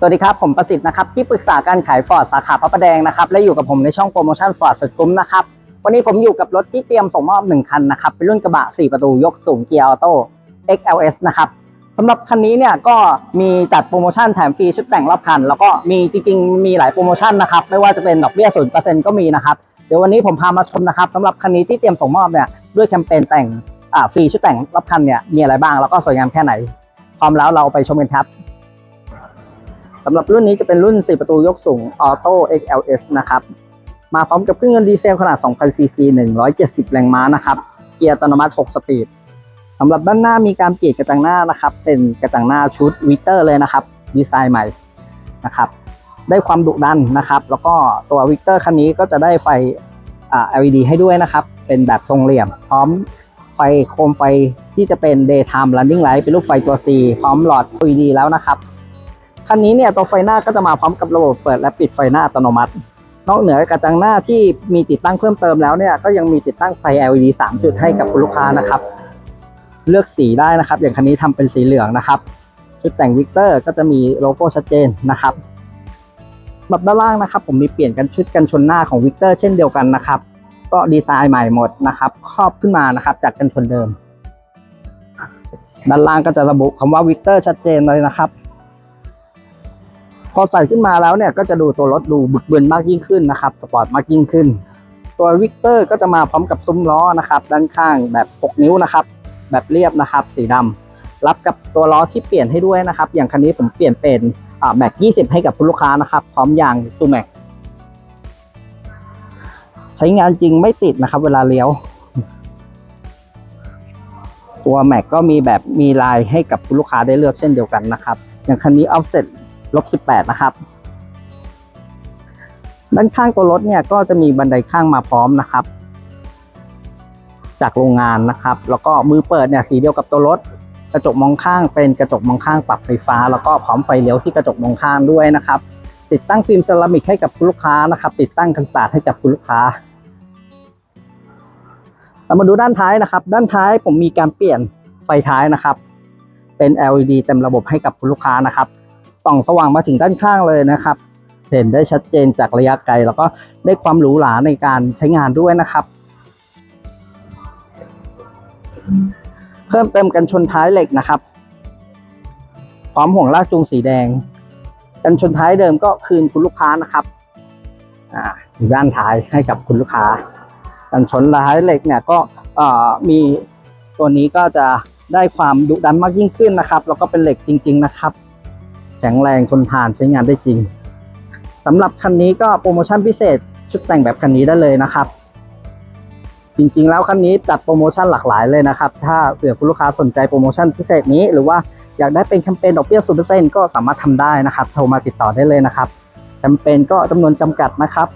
สวัสดีครับ ผมประสิทธิ์นะครับที่ปรึกษาการขายฟอร์ดสาขาพระประแดงนะครับและอยู่กับผมในช่องโปรโมชั่นฟอร์ดสุดคุ้มนะครับวันนี้ผมอยู่กับรถที่เตรียมส่งมอบ 1 คันนะครับเป็นรุ่นกระบะ 4 ประตูยกสูงเกียร์ออโต้ XLS นะครับสำหรับคันนี้เนี่ยก็มีจัดโปรโมชั่นแถมฟรีชุดแต่งรอบคัน แล้วก็มีจริง ๆ มีหลายโปรโมชั่นนะครับไม่ว่าจะเป็นดอกเบี้ย0%ก็มีนะครับเดี๋ยววันนี้ผมพามาชมนะครับสำหรับคันนี้ที่เตรียมส่งมอบเนี่ยด้วยแคมเปญแต่งฟรีชุดแต่งรอบคันเนี่ยมีอะไรบ้างแล้วก็สวยงามแค่ไหนพร้อมแล้วเราไปชมกันครับำหรับรุ่นนี้จะเป็นรุ่น 4 ประตูยกสูง Auto XLS นะครับ มาพร้อมกับเครื่องยนต์ดีเซลขนาด 2,000ซีซี170 แรงม้านะครับ เกียร์อัตโนมัติ 6 สปีดสำหรับด้านหน้ามีการเปลี่ยนกระจังหน้านะครับ เป็นกระจังหน้าชุดวิเตอร์เลยนะครับ ดีไซน์ใหม่นะครับ ได้ความดุดันนะครับ แล้วก็ตัววิกเตอร์คันนี้ก็จะได้ไฟอ่า LED ให้ด้วยนะครับ เป็นแบบทรงเหลี่ยม พร้อมไฟโคมไฟที่จะเป็น daytime running light เป็นรูปไฟตัว C พร้อมหลอด LED แล้วนะครับ คันนี้เนี่ยตัวไฟหน้าก็จะมาพร้อมกับระบบเปิดและปิดไฟหน้าอัตโนมัติ นอกเหนือกระจังหน้าที่มีติดตั้งเพิ่มเติมแล้วเนี่ยก็ยังมีติดตั้งไฟ LED 3 จุดให้กับคุณลูกค้านะครับ เลือกสีได้นะครับ อย่างคันนี้ทำเป็นสีเหลืองนะครับชุดแต่งวิกเตอร์ก็จะมีโลโก้ชัดเจนนะครับแบบด้านล่างนะครับ ผมมีเปลี่ยนกันชุดกันชนหน้าของวิกเตอร์เช่นเดียวกันนะครับ ก็ดีไซน์ใหม่หมดนะครับ ครอบขึ้นมานะครับ จากกันชนเดิม ด้านล่างก็จะระบุคำว่าวิกเตอร์ชัดเจนเลยนะครับ พอใส่ขึ้นมาแล้วเนี่ยก็จะดูตัวรถดูบึกบึนมากยิ่งขึ้นนะครับสปอร์ตมากยิ่งขึ้น ตัววิกเตอร์ก็จะมาพร้อมกับซุ้มล้อนะครับ ด้านข้างแบบ 6 นิ้วนะครับ แบบเรียบนะครับ สีดำรับกับตัวล้อที่เปลี่ยนให้ด้วยนะครับ อย่างคันนี้ผมเปลี่ยนเป็นแม็ก20 ให้กับคุณลูกค้านะครับ พร้อมยางซูแม็กใช้งานจริงไม่ติดนะครับ เวลาเลี้ยว ตัวแม็กก็มีแบบมีลายให้กับคุณลูกค้าได้เลือกเช่นเดียวกันนะครับ อย่างคันนี้ offset ลบ18 นะครับ ด้านข้างตัวรถเนี่ยก็จะมีบันไดข้างมาพร้อมนะครับ จากโรงงานนะครับ แล้วก็มือเปิดเนี่ยสีเดียวกับตัวรถ กระจกมองข้างเป็นกระจกมองข้างปรับไฟฟ้า แล้วก็พร้อมไฟเลี้ยวที่กระจกมองข้างด้วยนะครับ ติดตั้งฟิล์มเซรามิกให้กับคุณลูกค้านะครับ ติดตั้งกันศาสตร์ให้กับคุณลูกค้าเรามาดูด้านท้ายนะครับ ด้านท้ายผมมีการเปลี่ยนไฟท้ายนะครับ เป็น LED เต็มระบบให้กับคุณลูกค้านะครับ ส่องสว่างมาถึงด้านข้างเลยนะครับ เห็นได้ชัดเจนจากระยะไกล แล้วก็ได้ความหรูหราในการใช้งานด้วยนะครับ เพิ่มเติมกันชนท้ายเหล็กนะครับ พร้อมห่วงลากจูงสีแดง กันชนท้ายเดิมก็คืนคุณลูกค้านะครับอ่าอยู่ด้านท้ายให้กับคุณลูกค้า กันชนท้ายเหล็กเนี่ยก็มีตัวนี้ก็จะได้ความดุดันมากยิ่งขึ้นนะครับ แล้วก็เป็นเหล็กจริง ๆ นะครับ แข็งแรงทนทานใช้งานได้จริงสำหรับคันนี้ก็โปรโมชั่นพิเศษชุดแต่งแบบคันนี้ได้เลยนะครับ จริงๆ แล้วคันนี้จัดโปรโมชั่นหลากหลายเลยนะครับ ถ้าเผื่อคุณลูกค้าสนใจโปรโมชั่นพิเศษนี้หรือว่าอยากได้เป็นแคมเปญดอกเบี้ยศูนย์เปอร์เซ็นต์ก็สามารถทำได้นะครับ โทรมาติดต่อได้เลยนะครับ แคมเปญก็จำนวนจำกัดนะครับ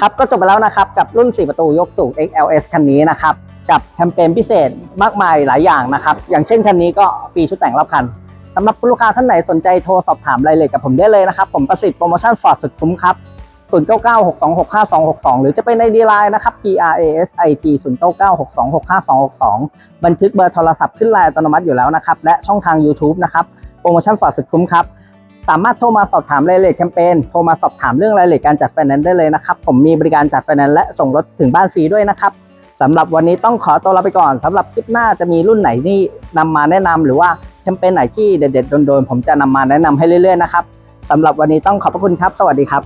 ครับก็จบไปแล้วนะครับ กับรุ่น 4 ประตูยกสูง XLS คันนี้นะครับ กับแคมเปญพิเศษมากมายหลายอย่างนะครับ อย่างเช่นคันนี้ก็ฟรีชุดแต่งรอบคัน สำหรับลูกค้าท่านไหนสนใจโทรสอบถามรายละเอียดกับผมได้เลยนะครับ ผมประสิทธิ์โปรโมชั่นฟอร์ดสุดคุ้มครับ 0996265262 หรือจะเป็นในดีไลน์นะครับ P R A S I T 0996265262 บันทึกเบอร์โทรศัพท์ขึ้นไลน์อัตโนมัติอยู่แล้วนะครับ และช่องทาง YouTube นะครับ โปรโมชั่นฟอร์ดสุดคุ้มครับ สามารถโทรมาสอบถามรายละเอียดแคมเปญ โทรมาสอบถามเรื่องรายละเอียดการจัดไฟแนนซ์ได้เลยนะครับ ผมมีบริการจัดไฟแนนซ์และส่งรถถึงบ้านฟรีด้วยนะครับสำหรับวันนี้ต้องขอตัวลาไปก่อนสำหรับคลิปหน้าจะมีรุ่นไหนที่นำมาแนะนำหรือว่า แคมเปญไหนที่เด็ดๆโดนๆผมจะนำมาแนะนำให้เรื่อยๆนะครับสำหรับวันนี้ต้องขอบพระคุณครับ สวัสดีครับ